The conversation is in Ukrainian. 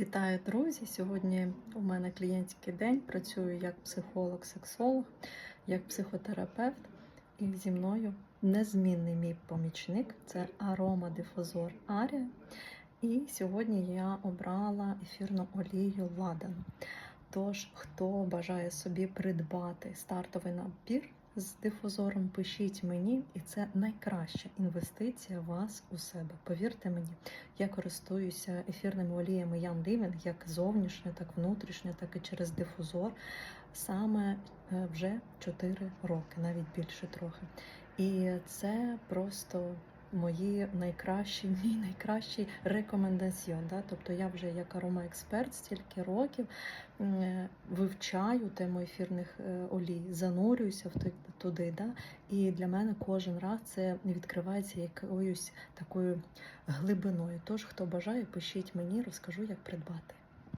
Вітаю, друзі! Сьогодні у мене клієнтський день. Працюю як психолог-сексолог, як психотерапевт, і зі мною незмінний мій помічник це аромадифузор Арія. І сьогодні я обрала ефірну олію Ладан. Тож, хто бажає собі придбати стартовий набір з дифузором, пишіть мені, і це найкраща інвестиція вас у себе. Повірте мені, я користуюся ефірними оліями Ян Living як зовнішньо, так внутрішньо, так і через дифузор саме е, вже 4 роки, навіть більше трохи. І це просто мої найкращі, мій найкращий рекомендаціон. Да? Тобто я вже як аромаексперт стільки років е, вивчаю тему ефірних е, олій, занурююся в туди. Да? І для мене кожен раз це відкривається якоюсь такою глибиною. Тож, хто бажає, пишіть мені, розкажу, як придбати.